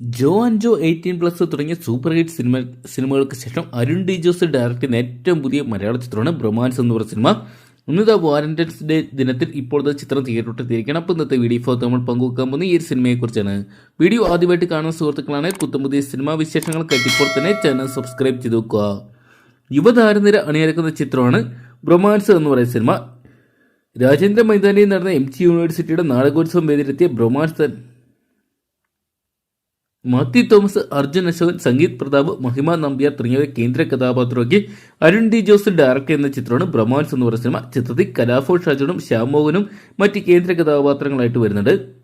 Jo and Jo eighteen plus തുടങ്ങിയ super hit cinema സിനിമകൾക്ക് ശേഷം അരുൺ ഡി ജോസ് ഡയറക്ട് ചെയ്യുന്ന ഏറ്റവും പുതിയ മലയാള ചിത്രമാണ് ബ്രൊമാൻസ് എന്ന് പറയുന്ന സിനിമ. ഇന്നത്തെ വാലന്റൈൻസ് ഡേ ദിനത്തിൽ ഇപ്പോഴത്തെ ചിത്രം തിയേറ്ററിലെത്തിയിരിക്കണം അപ്പോൾ ഇന്നത്തെ വീഡിയോ നമ്മൾ പങ്കുവെക്കാൻ പോകുന്ന ഈ ഒരു സിനിമയെക്കുറിച്ചാണ്. വീഡിയോ ആദ്യമായിട്ട് കാണുന്ന സുഹൃത്തുക്കളാണ് പുത്തമ്പുതിയ സിനിമാ വിശേഷങ്ങൾക്കായിട്ട് ഇപ്പോൾ തന്നെ ചാനൽ സബ്സ്ക്രൈബ് ചെയ്ത് വെക്കുക. യുവതാരനിര അണിയരക്കുന്ന ചിത്രമാണ് ബ്രൊമാൻസ് എന്ന് പറയുന്ന സിനിമ. രാജേന്ദ്ര മൈതാനിയിൽ നടന്ന എം ജി യൂണിവേഴ്സിറ്റിയുടെ നാടകോത്സവം വേദിയിലെത്തിയ ബ്രൊമാൻസ് മാത്യു തോമസ് അർജുൻ അശോകൻ സംഗീത് പ്രതാപ് മഹിമ നമ്പ്യാർ തുടങ്ങിയവരെ കേന്ദ്ര കഥാപാത്രമാക്കി. അരുൺ ഡി ജോസ് ഡയറക്ടർ എന്ന ചിത്രമാണ് ബ്രഹ്മാൻസ് എന്ന് പറയുന്ന സിനിമ. ചിത്രത്തിൽ കലാഫോ ഷാജുനും ശ്യാമോഹനും മറ്റ് കേന്ദ്ര കഥാപാത്രങ്ങളായിട്ട് വരുന്നുണ്ട്.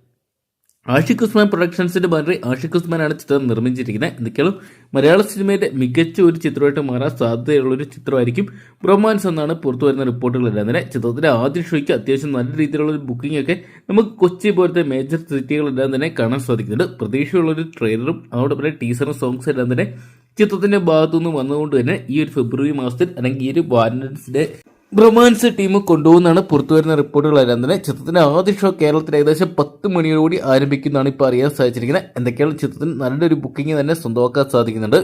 ആഷിഖ് ഉസ്മാൻ പ്രൊഡക്ഷൻസിന്റെ ബാനറി ആഷിഖ് ഉസ്മാനാണ് ചിത്രം നിർമ്മിച്ചിരിക്കുന്നത്. എന്തൊക്കെയാണ് മലയാള സിനിമയുടെ മികച്ച ഒരു ചിത്രമായിട്ട് മാറാൻ സാധ്യതയുള്ള ഒരു ചിത്രമായിരിക്കും ബ്രഹ്മാൻസ് എന്നാണ് പുറത്തു വരുന്ന റിപ്പോർട്ടുകളെല്ലാം തന്നെ ചിത്രത്തിന്റെ ആദ്യ ഷോയ്ക്ക് അത്യാവശ്യം നല്ല രീതിയിലുള്ള ഒരു ബുക്കിംഗ് ഒക്കെ നമുക്ക് കൊച്ചി പോലത്തെ മേജർ സിറ്റികളെല്ലാം തന്നെ കാണാൻ സാധിക്കുന്നുണ്ട്. പ്രതീക്ഷയുള്ള ഒരു ട്രെയിലറും അതോടൊപ്പം ടീസറും സോങ്സ് എല്ലാം തന്നെ ചിത്രത്തിന്റെ ഭാഗത്തുനിന്ന് വന്നുകൊണ്ട് തന്നെ ഈ ഒരു ഫെബ്രുവരി മാസത്തിൽ അല്ലെങ്കിൽ ഈ ഒരു വാലന്റൈൻസ് ഡേ ബ്രൊമാൻസ് ടീം കൊണ്ടുപോകുന്നതാണ് പുറത്തുവരുന്ന റിപ്പോർട്ടുകളെല്ലാം തന്നെ. ചിത്രത്തിന്റെ ആദ്യ ഷോ കേരളത്തിൽ ഏകദേശം പത്ത് മണിയോടുകൂടി ആരംഭിക്കുന്നതാണ് ഇപ്പോൾ അറിയാൻ സാധിച്ചിരിക്കുന്നത്. എന്തൊക്കെയാണ് ചിത്രത്തിന് നല്ലൊരു ബുക്കിംഗ് തന്നെ സ്വന്തമാക്കാൻ സാധിക്കുന്നുണ്ട്.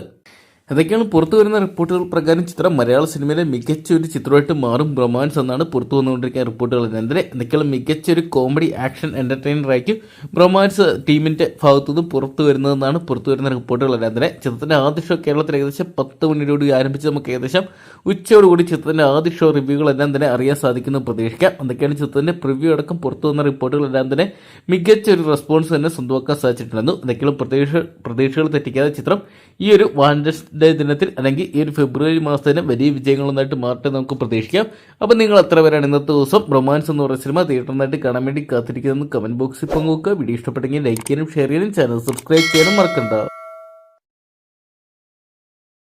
എന്തൊക്കെയാണ് പുറത്തു വരുന്ന റിപ്പോർട്ടുകൾ പ്രകാരം ചിത്രം മലയാള സിനിമയിലെ മികച്ച ഒരു ചിത്രമായിട്ട് മാറും. ബ്രൊമാൻസ് എന്നാണ് പുറത്തു വന്നുകൊണ്ടിരിക്കുന്ന റിപ്പോർട്ടുകൾ എന്തിനെ എന്തൊക്കെയാണ് മികച്ച ഒരു കോമഡി ആക്ഷൻ എന്റർടൈനർ ആയിരിക്കും ബ്രൊമാൻസ് ടീമിന്റെ ഭാഗത്തുനിന്ന് പുറത്തു വരുന്നതെന്നാണ് പുറത്തു വരുന്ന റിപ്പോർട്ടുകൾ എന്തിനെ ചിത്രത്തിന്റെ ആദ്യ ഷോ കേരളത്തിൽ ഏകദേശം പത്ത് മണിയോടുകൂടി ആരംഭിച്ച് നമുക്ക് ഏകദേശം ഉച്ചയോടുകൂടി ചിത്രത്തിന്റെ ആദ്യ ഷോ റിവ്യൂകളെല്ലാം തന്നെ അറിയാൻ സാധിക്കുന്നു പ്രതീക്ഷിക്കാം. എന്തൊക്കെയാണ് ചിത്രത്തിന്റെ പ്രിവ്യൂ അടക്കം പുറത്തു വന്ന റിപ്പോർട്ടുകളെല്ലാം തന്നെ മികച്ച ഒരു റെസ്പോൺസ് തന്നെ സ്വന്തമാക്കാൻ സാധിച്ചിട്ടുണ്ടെന്നും എന്തൊക്കെയാണ് പ്രതീക്ഷ പ്രതീക്ഷകൾ തെറ്റിക്കാതെ ചിത്രം ഈ ഒരു ഡേ ദിനത്തിൽ അല്ലെങ്കിൽ ഈ ഒരു ഫെബ്രുവരി മാസത്തിന് വലിയ വിജയങ്ങളൊന്നായിട്ട് മാറട്ടെ നമുക്ക് പ്രതീക്ഷിക്കാം. അപ്പം നിങ്ങൾ എത്ര പേരാണ് ഇന്നത്തെ ദിവസം റൊമാൻസ് എന്ന് പറയുന്ന സിനിമ തിയേറ്ററിനായിട്ട് കാണാൻ വേണ്ടി കാത്തിരിക്കുന്നതെന്ന് കമന്റ് ബോക്സിൽ പങ്കുവെക്കുക. വീഡിയോ ഇഷ്ടപ്പെട്ടെങ്കിൽ ലൈക്ക് ചെയ്യാനും ഷെയർ ചെയ്യാനും ചാനൽ സബ്സ്ക്രൈബ് ചെയ്യാനും മറക്കണ്ട.